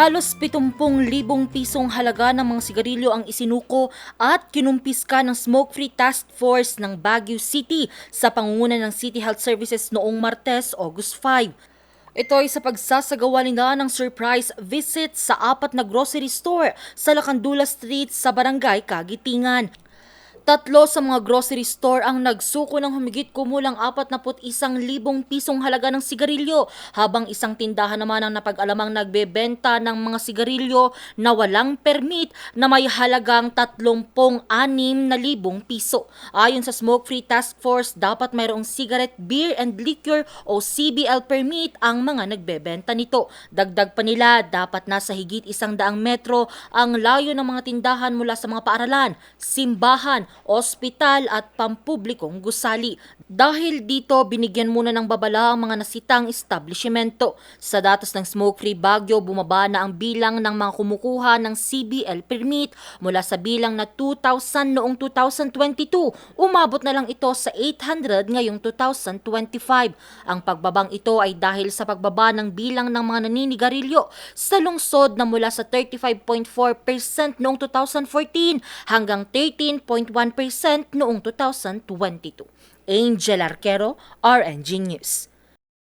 Halos 70,000 pisong halaga ng mga sigarilyo ang isinuko at kinumpiska ng Smoke-Free Task Force ng Baguio City sa pangunguna ng City Health Services noong Martes, August 5. Ito ay sa pagsasagawa nila ng surprise visit sa apat na grocery store sa Lacandula Street sa Barangay Kagitingan. Tatlo sa mga grocery store ang nagsuko ng humigit kumulang 41,000 pisong halaga ng sigarilyo habang isang tindahan naman ang napag-alamang nagbebenta ng mga sigarilyo na walang permit na may halagang 36,000 piso. Ayon sa Smoke Free Task Force, dapat mayroong cigarette, beer and liquor o CBL permit ang mga nagbebenta nito. Dagdag pa nila, dapat nasa higit isang daang metro ang layo ng mga tindahan mula sa mga paaralan, simbahan, ospital at pampublikong gusali. Dahil dito, binigyan muna ng babala ang mga nasitang establishmento. Sa datos ng Smoke Free Baguio, bumaba na ang bilang ng mga kumukuha ng CBL permit mula sa bilang na 2,000 noong 2022. Umabot na lang ito sa 800 ngayong 2025. Ang pagbabang ito ay dahil sa pagbaba ng bilang ng mga naninigarilyo sa lungsod na mula sa 35.4% noong 2014 hanggang 13.1% noong 2022. Angel Arquero, RNG News.